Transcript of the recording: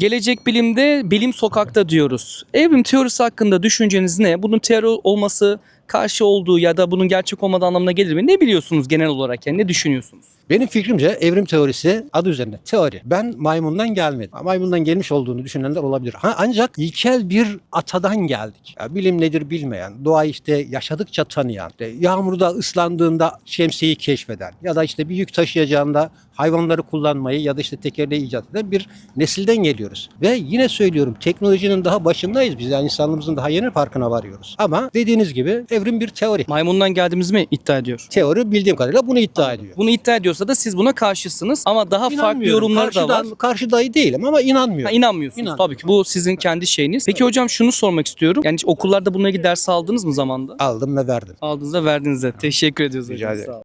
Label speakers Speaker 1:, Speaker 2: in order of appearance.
Speaker 1: Gelecek bilimde bilim sokakta diyoruz. Evrim teorisi hakkında düşünceniz ne? Bunun teori olması karşı olduğu ya da bunun gerçek olmadığı anlamına gelir mi? Ne biliyorsunuz genel olarak yani ne düşünüyorsunuz?
Speaker 2: Benim fikrimce evrim teorisi adı üzerinde teori. Ben maymundan gelmedim. Maymundan gelmiş olduğunu düşünenler olabilir. Ha, ancak ilkel bir atadan geldik. Ya, bilim nedir bilmeyen, doğayı işte yaşadıkça tanıyan, işte yağmurda ıslandığında şemsiyeyi keşfeden ya da işte bir yük taşıyacağında hayvanları kullanmayı ya da işte tekerleği icat eden bir nesilden geliyoruz. Ve yine söylüyorum teknolojinin daha başındayız biz. Yani insanlığımızın daha yeni farkına varıyoruz. Ama dediğiniz gibi evrim bir teori.
Speaker 1: Maymundan geldiğimizi mi iddia ediyor?
Speaker 2: Teori bildiğim kadarıyla bunu iddia ediyor.
Speaker 1: Bunu iddia ediyorsa da siz buna karşısınız ama daha farklı
Speaker 2: İnanmıyorum.
Speaker 1: yorumları da var.
Speaker 2: Karşıdan- Karşıdayı değilim ama
Speaker 1: Ha,
Speaker 2: inanmıyorum.
Speaker 1: inanmıyorsunuz.
Speaker 2: İnanmıyorum.
Speaker 1: Tabii ki bu sizin kendi şeyiniz. Peki hocam şunu sormak istiyorum. Yani hiç okullarda bununla ilgili ders aldınız mı zamanda?
Speaker 2: Aldım ve verdim.
Speaker 1: Aldığınızda verdiğinizde. Teşekkür ediyoruz
Speaker 2: Rica
Speaker 1: hocam.
Speaker 2: ederim.
Speaker 1: Sağ olun.